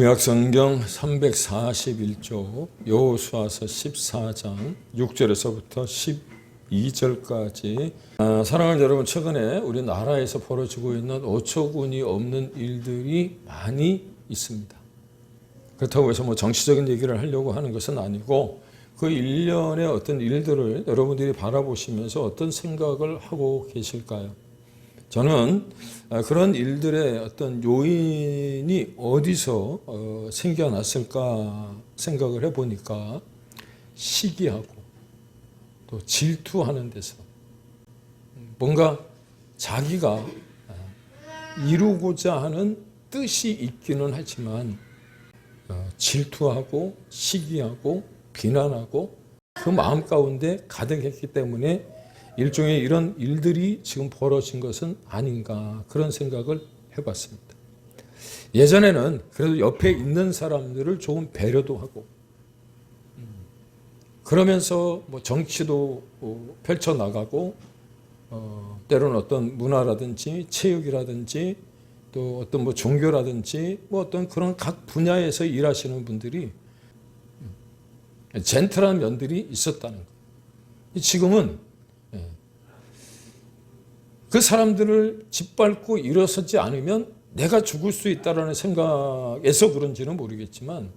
구약성경 341조 여호수아서 14장 6절에서부터 12절까지 아, 사랑하는 여러분 최근에 우리 나라에서 벌어지고 있는 어처구니 없는 일들이 많이 있습니다. 그렇다고 해서 뭐 정치적인 얘기를 하려고 하는 것은 아니고 그 일련의 어떤 일들을 여러분들이 바라보시면서 어떤 생각을 하고 계실까요? 저는 아, 그런 일들의 어떤 요인이 어디서 어, 생겨났을까 생각을 해보니까 시기하고 또 질투하는 데서 뭔가 자기가 아, 이루고자 하는 뜻이 있기는 하지만 어, 질투하고 시기하고 비난하고 그 마음 가운데 가득했기 때문에 일종의 이런 일들이 지금 벌어진 것은 아닌가 그런 생각을 해봤습니다. 예전에는 그래도 옆에 있는 사람들을 조금 배려도 하고 음, 그러면서 뭐 정치도 어, 펼쳐 나가고 어, 때로는 어떤 문화라든지 체육이라든지 또 어떤 뭐 종교라든지 뭐 어떤 그런 각 분야에서 일하시는 분들이 음, 젠틀한 면들이 있었다는 거예요. 지금은 그 사람들을 짓밟고 일어서지 않으면 내가 죽을 수 있다라는 생각에서 그런지는 모르겠지만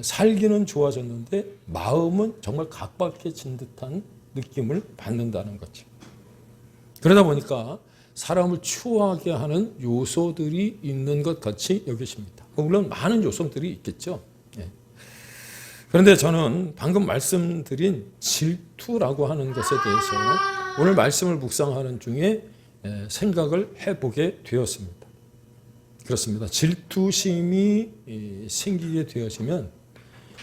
살기는 좋아졌는데 마음은 정말 각박해진 듯한 느낌을 받는다는 거죠. 그러다 보니까 사람을 추하게 하는 요소들이 있는 것 같이 여기십니다. 물론 많은 요소들이 있겠죠. 예. 그런데 저는 방금 말씀드린 질투라고 하는 것에 대해서 오늘 말씀을 묵상하는 중에 생각을 해보게 되었습니다. 그렇습니다. 질투심이 생기게 되어지면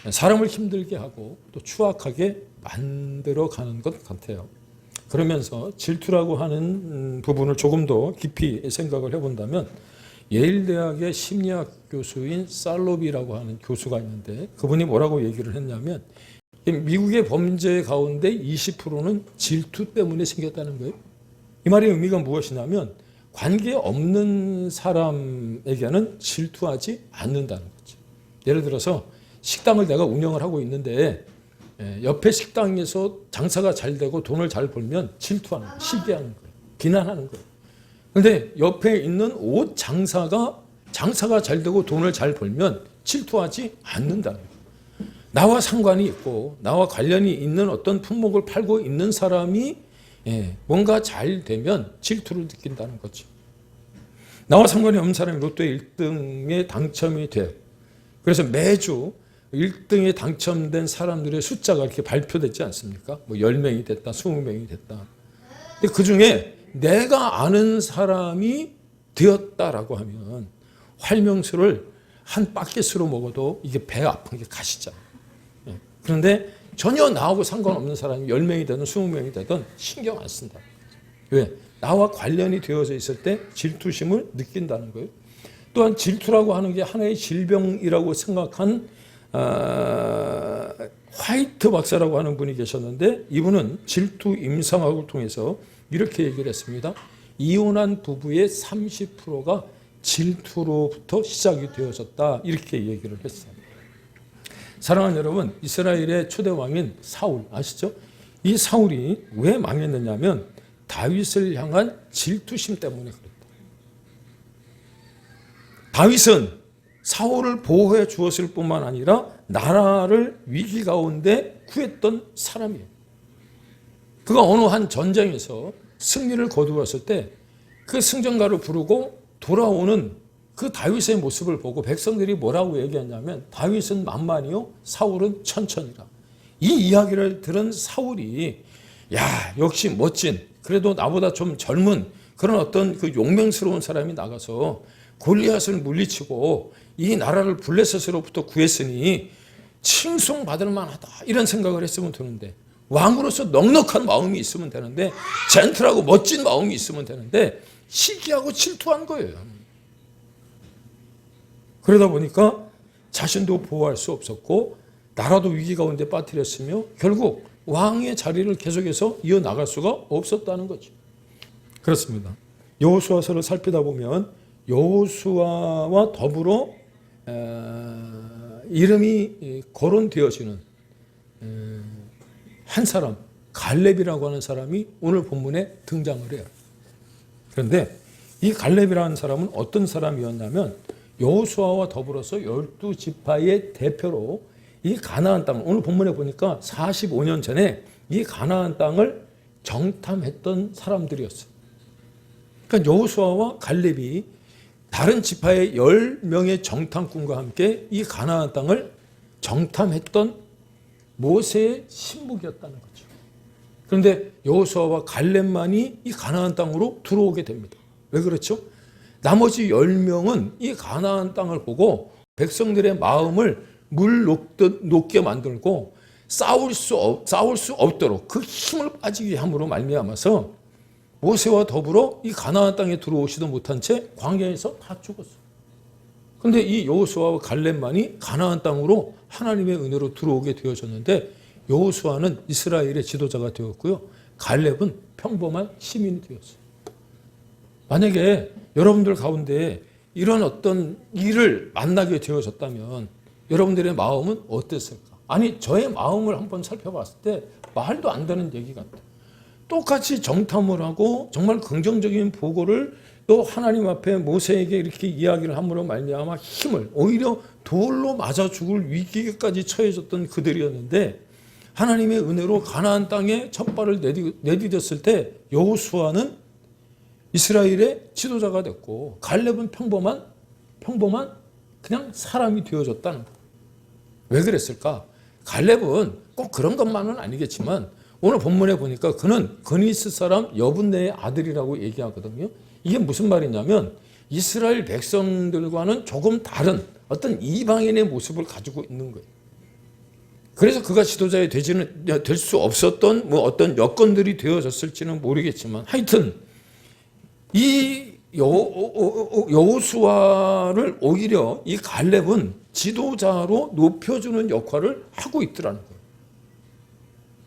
사람을 힘들게 하고 또 추악하게 만들어 가는 것 같아요. 그러면서 질투라고 하는 음, 부분을 조금 더 깊이 생각을 해본다면 예일대학의 심리학 교수인 살로비라고 하는 교수가 있는데 그분이 뭐라고 얘기를 했냐면 미국의 범죄 가운데 20%는 질투 때문에 생겼다는 거예요. 이 말의 의미가 무엇이냐면 관계 없는 사람에게는 질투하지 않는다는 거죠. 예를 들어서 식당을 내가 운영을 하고 있는데 예, 옆에 식당에서 장사가 잘 되고 돈을 잘 벌면 질투하는 거예요. 시기하는 거예요. 비난하는 거예요. 그런데 옆에 있는 옷 장사가 장사가 잘 되고 돈을 잘 벌면 질투하지 않는다는 거예요. 나와 상관이 있고 나와 관련이 있는 어떤 품목을 팔고 있는 사람이 예, 뭔가 잘 되면 질투를 느낀다는 거죠. 나와 상관이 없는 사람이 로또 1등에 당첨이 돼. 그래서 매주 1등에 당첨된 사람들의 숫자가 이렇게 발표되지 않습니까? 뭐 10명이 됐다, 20명이 됐다. 근데 그 중에 내가 아는 사람이 되었다라고 하면 활명수를 한 바켓으로 먹어도 이게 배 아픈 게 가시잖아요. 예. 그런데 전혀 나하고 상관없는 사람이 10명이 되든 20명이 되든 신경 안 쓴다. 왜? 나와 관련이 되어져 있을 때 질투심을 느낀다는 거예요. 또한 질투라고 하는 게 하나의 질병이라고 생각한 어, 화이트 박사라고 하는 분이 계셨는데 이분은 질투 임상학을 통해서 이렇게 얘기를 했습니다. 이혼한 부부의 30%가 질투로부터 시작이 되어졌다. 이렇게 얘기를 했어요. 사랑하는 여러분, 이스라엘의 초대 왕인 사울 아시죠? 이 사울이 왜 망했느냐면 다윗을 향한 질투심 때문에 그랬다. 다윗은 사울을 보호해 주었을 뿐만 아니라 나라를 위기 가운데 구했던 사람이에요. 그가 어느 한 전쟁에서 승리를 거두었을 때 그 승전가를 부르고 돌아오는 그 다윗의 모습을 보고 백성들이 뭐라고 얘기했냐면 다윗은 만만이요 사울은 천천이라. 이 이야기를 들은 사울이 야 역시 멋진 그래도 나보다 좀 젊은 그런 어떤 그 용맹스러운 사람이 나가서 골리앗을 물리치고 이 나라를 블레셋으로부터 구했으니 칭송받을 만하다 이런 생각을 했으면 되는데 왕으로서 넉넉한 마음이 있으면 되는데 젠틀하고 멋진 마음이 있으면 되는데 시기하고 질투한 거예요. 그러다 보니까 자신도 보호할 수 없었고 나라도 위기 가운데 빠뜨렸으며 결국 왕의 자리를 계속해서 이어나갈 수가 없었다는 거죠. 그렇습니다. 여호수아서를 살피다 보면 여호수아와 더불어 어, 이름이 거론되어지는 어, 한 사람 갈렙이라고 하는 사람이 오늘 본문에 등장을 해요. 그런데 이 갈렙이라는 사람은 어떤 사람이었냐면 여호수아와 더불어서 열두 지파의 대표로 이 가나안 땅 오늘 본문에 보니까 45년 전에 이 가나안 땅을 정탐했던 사람들이었어요. 그러니까 여호수아와 갈렙이 다른 지파의 10명의 정탐꾼과 함께 이 가나안 땅을 정탐했던 모세의 신복이었다는 거죠. 그런데 여호수아와 갈렙만이 이 가나안 땅으로 들어오게 됩니다. 왜 그렇죠? 나머지 10명은 이 가나안 땅을 보고 백성들의 마음을 물 녹듯 녹게 만들고 싸울 수, 없, 싸울 수 없도록 그 힘을 빠지게 함으로 말미암아서 모세와 더불어 이 가나안 땅에 들어오지도 못한 채 광야에서 다 죽었어요. 근데 이 여호수아와 갈렙만이 가나안 땅으로 하나님의 은혜로 들어오게 되어졌는데 여호수아는 이스라엘의 지도자가 되었고요. 갈렙은 평범한 시민이 되었어요. 만약에 여러분들 가운데 이런 어떤 일을 만나게 되어졌다면 여러분들의 마음은 어땠을까? 아니 저의 마음을 한번 살펴봤을 때 말도 안 되는 얘기 같아. 똑같이 정탐을 하고 정말 긍정적인 보고를 또 하나님 앞에 모세에게 이렇게 이야기를 함으로 말미암아 힘을 오히려 돌로 맞아 죽을 위기까지 처해졌던 그들이었는데 하나님의 은혜로 가나안 땅에 첫 발을 내디, 내디뎠을 때 여호수아는 이스라엘의 지도자가 됐고 갈렙은 평범한 평범한 그냥 사람이 되어졌다는 거. 왜 그랬을까? 갈렙은 꼭 그런 것만은 아니겠지만 오늘 본문에 보니까 그는 그니스 사람 여분네의 아들이라고 얘기하거든요. 이게 무슨 말이냐면 이스라엘 백성들과는 조금 다른 어떤 이방인의 모습을 가지고 있는 거예요. 그래서 그가 지도자에 되지는 될 수 없었던 뭐 어떤 여건들이 되어졌을지는 모르겠지만 하여튼 이 여호수아를 오히려 이 갈렙은 지도자로 높여주는 역할을 하고 있더라는 거예요.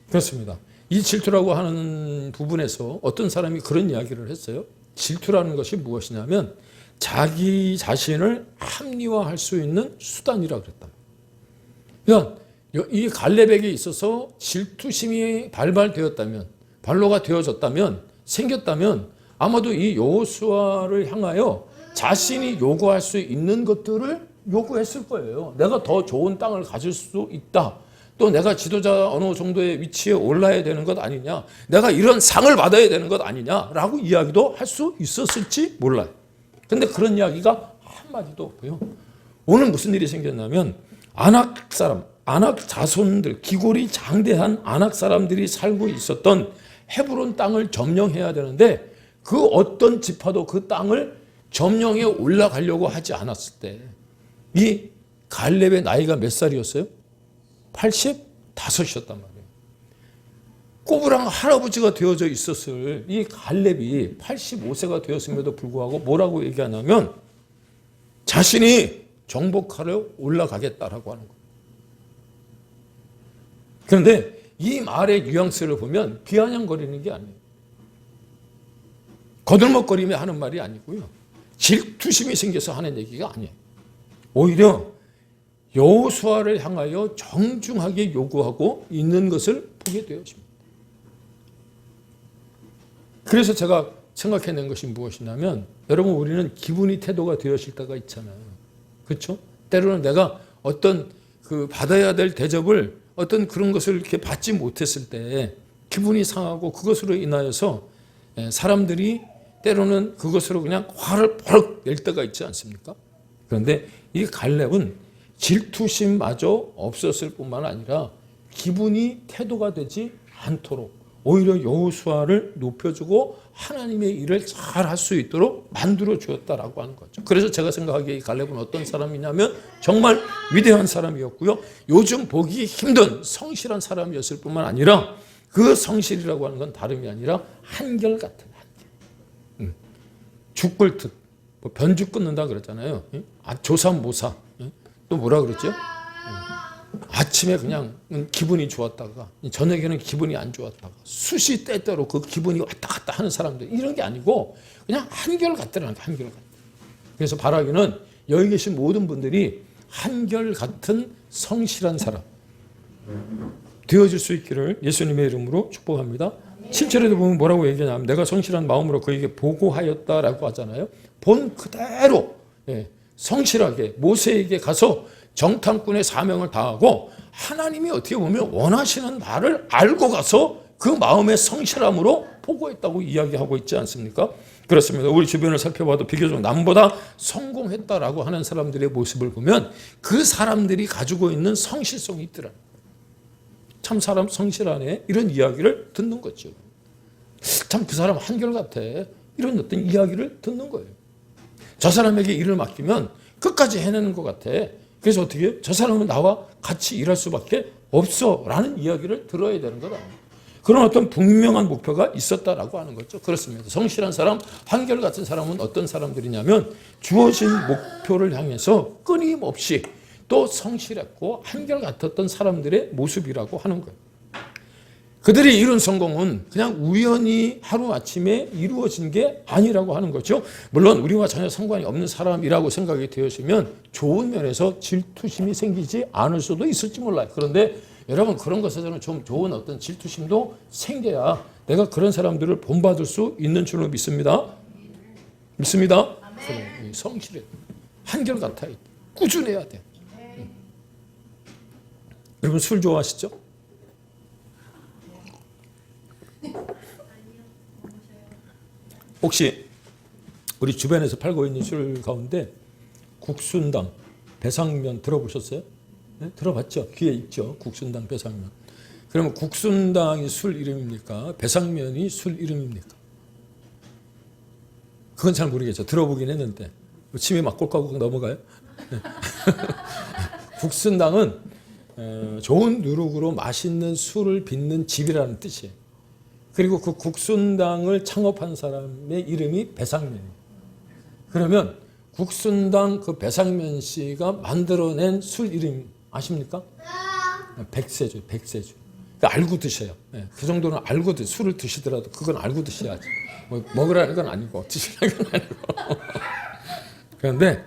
그렇습니다. 이 질투라고 하는 부분에서 어떤 사람이 그런 이야기를 했어요. 질투라는 것이 무엇이냐면 자기 자신을 합리화할 수 있는 수단이라 그랬다. 그러니까 이 갈렙에게 있어서 질투심이 발발되었다면 발로가 되어졌다면 생겼다면 아마도 이 여호수아를 향하여 자신이 요구할 수 있는 것들을 요구했을 거예요. 내가 더 좋은 땅을 가질 수 있다. 또 내가 지도자 어느 정도의 위치에 올라야 되는 것 아니냐. 내가 이런 상을 받아야 되는 것 아니냐라고 이야기도 할 수 있었을지 몰라요. 근데 그런 이야기가 한마디도 없고요. 오늘 무슨 일이 생겼냐면 안악 사람, 안악 자손들, 기골이 장대한 안악 사람들이 살고 있었던 헤브론 땅을 점령해야 되는데 그 어떤 지파도 그 땅을 점령해 올라가려고 하지 않았을 때 이 갈렙의 나이가 몇 살이었어요? 85이었단 말이에요. 꼬부랑 할아버지가 되어져 있었을 이 갈렙이 85세가 되었음에도 불구하고 뭐라고 얘기하냐면 자신이 정복하러 올라가겠다라고 하는 거예요. 그런데 이 말의 뉘앙스를 보면 비아냥거리는 게 아니에요. 거들먹거리며 하는 말이 아니고요. 질투심이 생겨서 하는 얘기가 아니에요. 오히려 여호수아를 향하여 정중하게 요구하고 있는 것을 보게 되어집니다. 그래서 제가 생각해낸 것이 무엇이냐면 여러분 우리는 기분이 태도가 되어질 때가 있잖아요. 그렇죠? 때로는 내가 어떤 그 받아야 될 대접을 어떤 그런 것을 이렇게 받지 못했을 때 기분이 상하고 그것으로 인하여서 사람들이 때로는 그것으로 그냥 화를 버럭 낼 때가 있지 않습니까? 그런데 이 갈렙은 질투심마저 없었을 뿐만 아니라 기분이 태도가 되지 않도록 오히려 여호수아를 높여주고 하나님의 일을 잘 할 수 있도록 만들어 주었다라고 하는 거죠. 그래서 제가 생각하기에 이 갈렙은 어떤 사람이냐면 정말 위대한 사람이었고요. 요즘 보기 힘든 성실한 사람이었을 뿐만 아니라 그 성실이라고 하는 건 다름이 아니라 한결 같은 한결. 죽을 듯. 뭐 변죽 끊는다 그랬잖아요. 아, 조삼모사. 또 뭐라 그랬죠? 아침에 그냥 기분이 좋았다가 저녁에는 기분이 안 좋았다가 수시 때때로 그 기분이 왔다 갔다 하는 사람들 이런 게 아니고 그냥 한결 같더라는 한결 같. 그래서 바라기는 여기 계신 모든 분들이 한결 같은 성실한 사람 되어질 수 있기를 예수님의 이름으로 축복합니다. 7절에도 보면 뭐라고 얘기하냐면 내가 성실한 마음으로 그에게 보고하였다라고 하잖아요. 본 그대로 예, 성실하게 모세에게 가서 정탐꾼의 사명을 다하고 하나님이 어떻게 보면 원하시는 바를 알고 가서 그 마음의 성실함으로 보고했다고 이야기하고 있지 않습니까? 그렇습니다. 우리 주변을 살펴봐도 비교적 남보다 성공했다라고 하는 사람들의 모습을 보면 그 사람들이 가지고 있는 성실성이 있더라. 참 사람 성실하네 이런 이야기를 듣는 거죠. 참 그 사람 한결같아 이런 어떤 이야기를 듣는 거예요. 저 사람에게 일을 맡기면 끝까지 해내는 것 같아. 그래서 어떻게 해요? 저 사람은 나와 같이 일할 수밖에 없어 라는 이야기를 들어야 되는 거다. 그런 어떤 분명한 목표가 있었다라고 하는 거죠. 그렇습니다. 성실한 사람, 한결같은 사람은 어떤 사람들이냐면 주어진 목표를 향해서 끊임없이 또 성실했고 한결같았던 사람들의 모습이라고 하는 거예요. 그들이 이룬 성공은 그냥 우연히 하루아침에 이루어진 게 아니라고 하는 거죠. 물론 우리와 전혀 상관이 없는 사람이라고 생각이 되었으면 좋은 면에서 질투심이 생기지 않을 수도 있을지 몰라요. 그런데 여러분 그런 것에서는 좀 좋은 어떤 질투심도 생겨야 내가 그런 사람들을 본받을 수 있는 줄로 믿습니다. 믿습니다. 성실해. 한결같아. 꾸준해야 돼. 응. 여러분 술 좋아하시죠? 혹시 우리 주변에서 팔고 있는 술 가운데 국순당, 배상면 들어보셨어요? 네? 들어봤죠? 귀에 있죠? 국순당, 배상면. 그러면 국순당이 술 이름입니까? 배상면이 술 이름입니까? 그건 잘 모르겠죠. 들어보긴 했는데. 침이 막 꼴깍꼴깍 넘어가요? 네. 국순당은 어, 좋은 누룩으로 맛있는 술을 빚는 집이라는 뜻이에요. 그리고 그 국순당을 창업한 사람의 이름이 배상면이에요. 그러면 국순당 그 배상면 씨가 만들어낸 술 이름 아십니까? 백세주, 백세주. 그 알고 드셔요. 네, 그 정도는 알고 드 술을 드시더라도 그건 알고 드셔야지. 뭐 먹으라는 건 아니고 드시라는 건 아니고. 그런데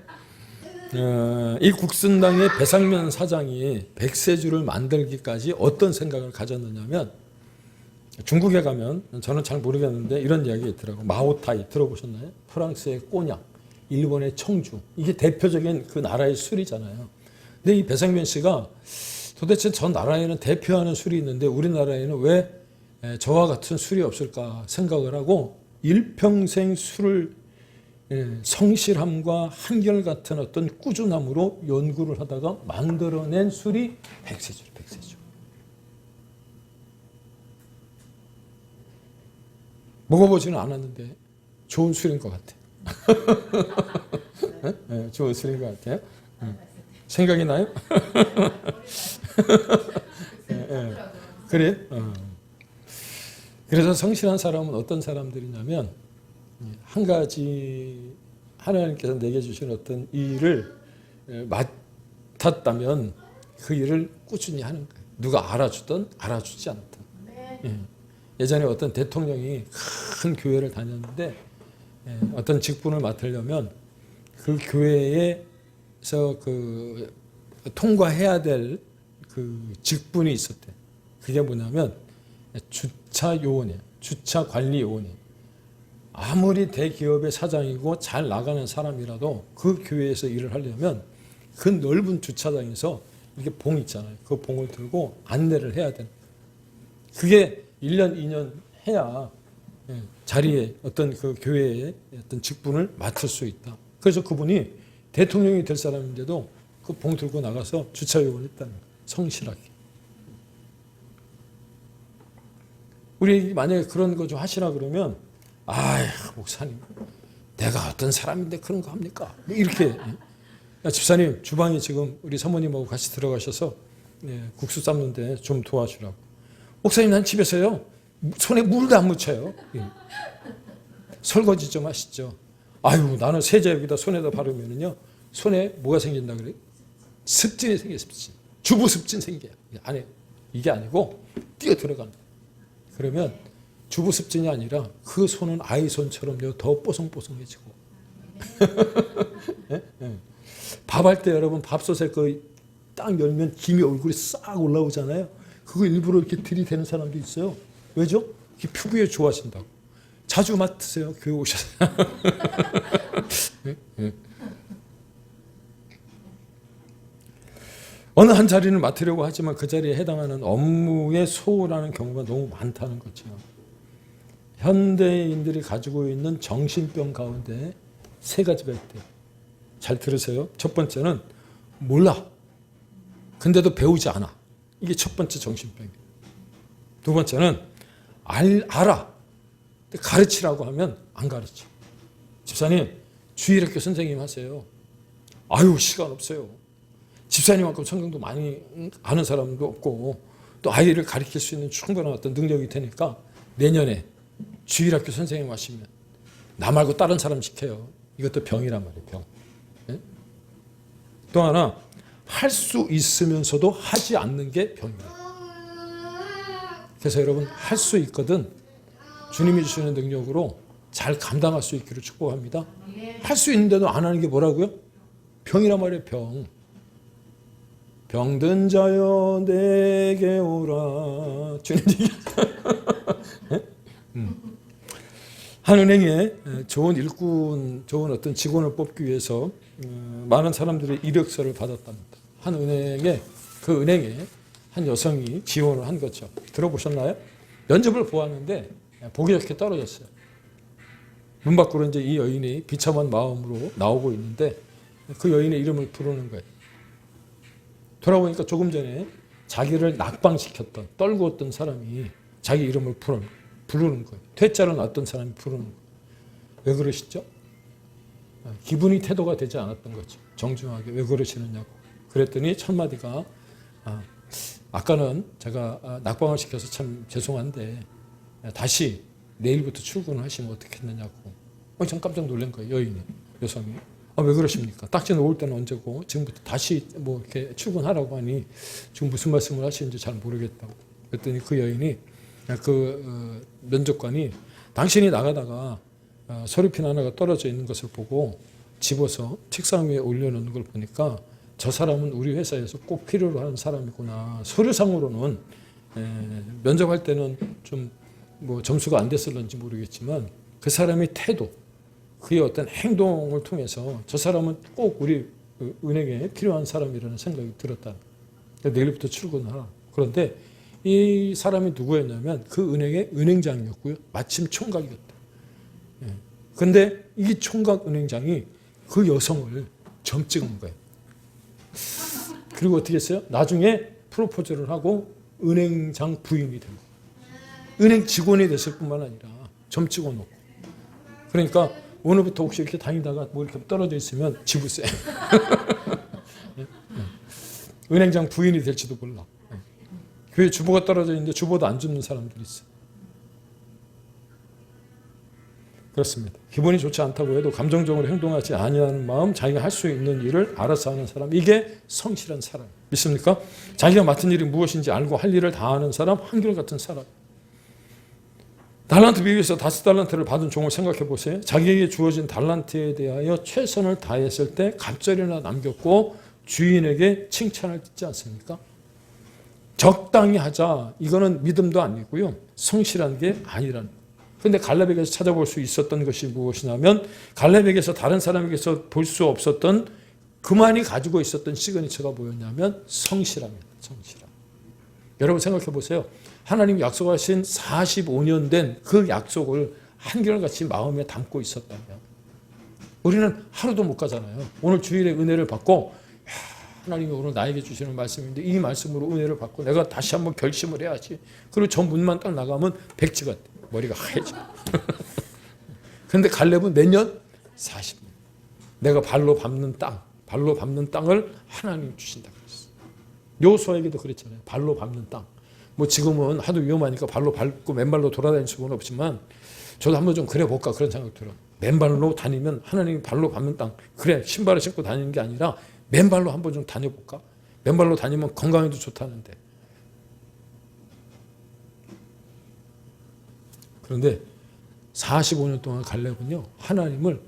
어, 이 국순당의 배상면 사장이 백세주를 만들기까지 어떤 생각을 가졌느냐면 중국에 가면 저는 잘 모르겠는데 이런 이야기가 있더라고. 마오타이 들어보셨나요? 프랑스의 꼬냑, 일본의 청주. 이게 대표적인 그 나라의 술이잖아요. 근데 이 배상면 씨가 도대체 저 나라에는 대표하는 술이 있는데 우리나라에는 왜 저와 같은 술이 없을까 생각을 하고 일평생 술을 성실함과 한결같은 어떤 꾸준함으로 연구를 하다가 만들어낸 술이 백세주, 백세주. 먹어보지는 않았는데 좋은 술인 것 같아. 네? 네, 좋은 술인 것 같아요. 음. 생각이 나요? 네, 네. 그래? 어. 그래서 성실한 사람은 어떤 사람들이냐면 한 가지 하나님께서 내게 주신 어떤 일을 맡았다면 그 일을 꾸준히 하는 거예요. 누가 알아주든 알아주지 않든. 네. 예 전에 어떤 대통령이 큰 교회를 다녔는데 예, 어떤 직분을 맡으려면 그 교회에서 그 통과해야 될 그 직분이 있었대. 그게 뭐냐면 주차 요원이에요. 주차 관리 요원이. 아무리 대기업의 사장이고 잘 나가는 사람이라도 그 교회에서 일을 하려면 그 넓은 주차장에서 이렇게 봉 있잖아요. 그 봉을 들고 안내를 해야 되는. 그게 1년, 2년 해야 예, 자리에 어떤 그 교회의 어떤 직분을 맡을 수 있다. 그래서 그분이 대통령이 될 사람인데도 그 봉 들고 나가서 주차요원을 했다는 거예요. 성실하게. 우리 만약에 그런 거 좀 하시라 그러면 아이 목사님 내가 어떤 사람인데 그런 거 합니까? 뭐 이렇게 야, 집사님 주방에 지금 우리 사모님하고 같이 들어가셔서 예, 국수 삶는데 좀 도와주라고. 목사님 난 집에서요 손에 물도 안 묻혀요. 예. 설거지 좀 하시죠. 아유 나는 세제 여기다 손에다 바르면은요 손에 뭐가 생긴다 그래? 습진이 생겨 습진. 주부 습진 생겨요. 안에 이게 아니고 뛰어 들어가는. 그러면 주부 습진이 아니라 그 손은 아이 손처럼요 더 뽀송뽀송해지고. 예? 예. 밥할 때 여러분 밥솥에 그 딱 열면 김이 얼굴에 싹 올라오잖아요. 그거 일부러 이렇게 들이대는 사람도 있어요. 왜죠? 이게 피부에 좋아진다고. 자주 맡으세요. 교회 오셔서. 예? 예. 어느 한 자리를 맡으려고 하지만 그 자리에 해당하는 업무에 소홀하는 경우가 너무 많다는 거죠. 현대인들이 가지고 있는 정신병 가운데 세 가지가 있대요. 잘 들으세요. 첫 번째는 몰라. 근데도 배우지 않아. 이게 첫 번째 정신병이에요. 두 번째는 알, 알아. 가르치라고 하면 안 가르쳐. 집사님, 주일학교 선생님 하세요. 아유, 시간 없어요. 집사님만큼 성경도 많이 아는 사람도 없고 또 아이를 가르칠 수 있는 충분한 어떤 능력이 되니까 내년에 주일학교 선생님 하시면 나 말고 다른 사람 시켜요. 이것도 병이란 말이에요. 병. 예? 또 하나 할 수 있으면서도 하지 않는 게 병이에요. 그래서 여러분 할 수 있거든 주님이 주시는 능력으로 잘 감당할 수 있기를 축복합니다. 할 수 있는데도 안 하는 게 뭐라고요? 병이란 말이에요. 병. 병든 자여 내게 오라. 주님 얘기. 음. 한 은행에 좋은 일꾼, 좋은 어떤 직원을 뽑기 위해서 어, 많은 사람들의 이력서를 받았답니다. 한 은행에 그 은행에 한 여성이 지원을 한 거죠. 들어보셨나요? 면접을 보았는데 보기 좋게 떨어졌어요. 문 밖으로 이제 이 여인이 비참한 마음으로 나오고 있는데 그 여인의 이름을 부르는 거예요. 돌아보니까 조금 전에 자기를 낙방시켰던 떨구었던 사람이 자기 이름을 부르, 부르는 거예요. 퇴짜로 놨던 사람이 부르는 거예요. 왜 그러시죠? 아, 기분이 태도가 되지 않았던 거죠. 정중하게 왜 그러시느냐고. 그랬더니 첫 마디가 아, 아까는 제가 아, 낙방을 시켜서 참 죄송한데 다시 내일부터 출근을 하시면 어떻겠느냐고. 어, 전 깜짝 놀란 거예요. 여인이 여성이. 아, 왜 그러십니까? 딱지 놓을 때는 언제고 지금부터 다시 뭐 이렇게 출근하라고 하니 지금 무슨 말씀을 하시는지 잘 모르겠다고. 그랬더니 그 여인이 그 어, 면접관이 당신이 나가다가 어, 서류핀 하나가 떨어져 있는 것을 보고 집어서 책상 위에 올려놓는 걸 보니까 저 사람은 우리 회사에서 꼭 필요로 하는 사람이구나. 서류상으로는 에, 면접할 때는 좀 뭐 점수가 안 됐을런지 모르겠지만 그 사람의 태도, 그의 어떤 행동을 통해서 저 사람은 꼭 우리 그 은행에 필요한 사람이라는 생각이 들었다. 내일부터 출근하라. 그런데 이 사람이 누구였냐면 그 은행의 은행장이었고요. 마침 총각이었다. 예. 근데 이 총각 은행장이 그 여성을 점 찍은 거예요. 그리고 어떻게 했어요? 나중에 프로포즈를 하고 은행장 부인이 된 거예요. 은행 직원이 됐을 뿐만 아니라 점 찍어 놓고. 그러니까 오늘부터 혹시 이렇게 다니다가 뭐 이렇게 떨어져 있으면 집으세요. 은행장 부인이 될지도 몰라. 교회 주보가 떨어져 있는데 주보도 안 줍는 사람들이 있어. 그렇습니다. 기분이 좋지 않다고 해도 감정적으로 행동하지 아니하는 마음, 자기가 할 수 있는 일을 알아서 하는 사람, 이게 성실한 사람. 믿습니까? 자기가 맡은 일이 무엇인지 알고 할 일을 다 하는 사람, 한결같은 사람. 달란트 비유에서 다섯 달란트를 받은 종을 생각해 보세요. 자기에게 주어진 달란트에 대하여 최선을 다했을 때 갑절이나 남겼고 주인에게 칭찬을 듣지 않습니까? 적당히 하자. 이거는 믿음도 아니고요. 성실한 게 아니라는. 근데 갈렙에게서 찾아볼 수 있었던 것이 무엇이냐면 갈렙에게서 다른 사람에게서 볼 수 없었던 그만이 가지고 있었던 시그니처가 뭐였냐면 성실함입니다. 성실함. 여러분 생각해 보세요. 하나님 약속하신 45년 된 그 약속을 한결같이 마음에 담고 있었다면 우리는 하루도 못 가잖아요. 오늘 주일에 은혜를 받고 하나님이 오늘 나에게 주시는 말씀인데 이 말씀으로 은혜를 받고 내가 다시 한번 결심을 해야지. 그리고 저 문만 딱 나가면 백지가 돼. 머리가 하얘져. 근데 갈렙은 내년 40년. 내가 발로 밟는 땅, 발로 밟는 땅을 하나님 주신다 그랬어. 요소에게도 그랬잖아요. 발로 밟는 땅. 뭐 지금은 하도 위험하니까 발로 밟고 맨발로 돌아다닐 수는 없지만 저도 한번 좀 그래 볼까 그런 생각 들어. 맨발로 다니면 하나님이 발로 밟는 땅. 그래 신발을 신고 다니는 게 아니라 맨발로 한번 좀 다녀볼까? 맨발로 다니면 건강에도 좋다는데. 그런데 45년 동안 갈렙은요 하나님을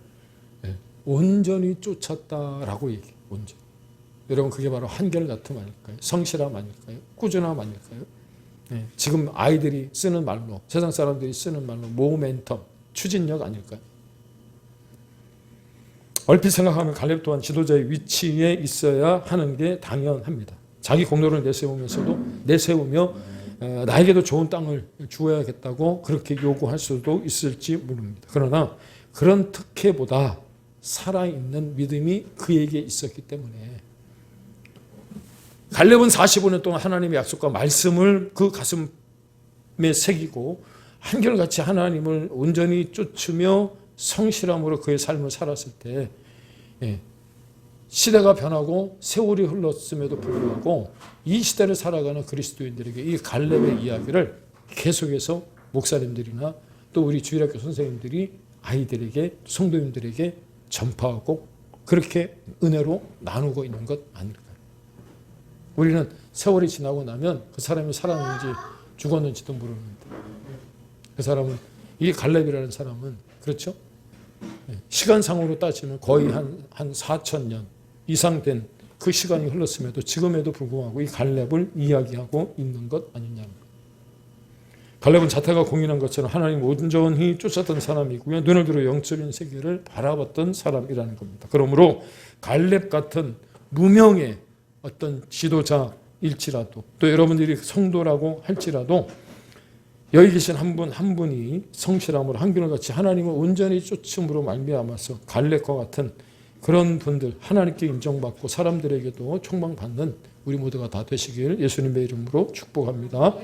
예, 온전히 쫓았다라고 얘기. 온전. 여러분 그게 바로 한결같음 아닐까요? 성실함 아닐까요? 꾸준함 아닐까요? 네, 지금 아이들이 쓰는 말로 세상 사람들이 쓰는 말로 모멘텀 추진력 아닐까요? 얼핏 생각하면 갈렙 또한 지도자의 위치에 있어야 하는 게 당연합니다. 자기 공로를 내세우면서도 내세우며 어, 나에게도 좋은 땅을 주어야겠다고 그렇게 요구할 수도 있을지 모릅니다. 그러나 그런 특혜보다 살아있는 믿음이 그에게 있었기 때문에 갈렙은 45년 동안 하나님의 약속과 말씀을 그 가슴에 새기고 한결같이 하나님을 온전히 쫓으며 성실함으로 그의 삶을 살았을 때 예, 시대가 변하고 세월이 흘렀음에도 불구하고 이 시대를 살아가는 그리스도인들에게 이 갈렙의 이야기를 계속해서 목사님들이나 또 우리 주일학교 선생님들이 아이들에게 성도님들에게 전파하고 그렇게 은혜로 나누고 있는 것 아닐까요? 우리는 세월이 지나고 나면 그 사람이 살았는지 죽었는지도 모릅니다. 그 사람은 이 갈렙이라는 사람은 그렇죠? 예, 시간상으로 따지면 거의 한, 한 4천 년 이상 된 그 시간이 흘렀음에도 지금에도 불구하고 이 갈렙을 이야기하고 있는 것 아니냐. 갈렙은 자태가 공인한 것처럼 하나님 온전히 쫓았던 사람이고요. 눈을 들어 영적인 세계를 바라봤던 사람이라는 겁니다. 그러므로 갈렙 같은 무명의 어떤 지도자일지라도 또 여러분들이 성도라고 할지라도 여기 계신 한 분한 분이 성실함으로 한결같이 하나님을 온전히 쫓음으로 말미암아서 갈렙과 같은 그런 분들 하나님께 인정받고 사람들에게도 총망받는 우리 모두가 다 되시길 예수님의 이름으로 축복합니다.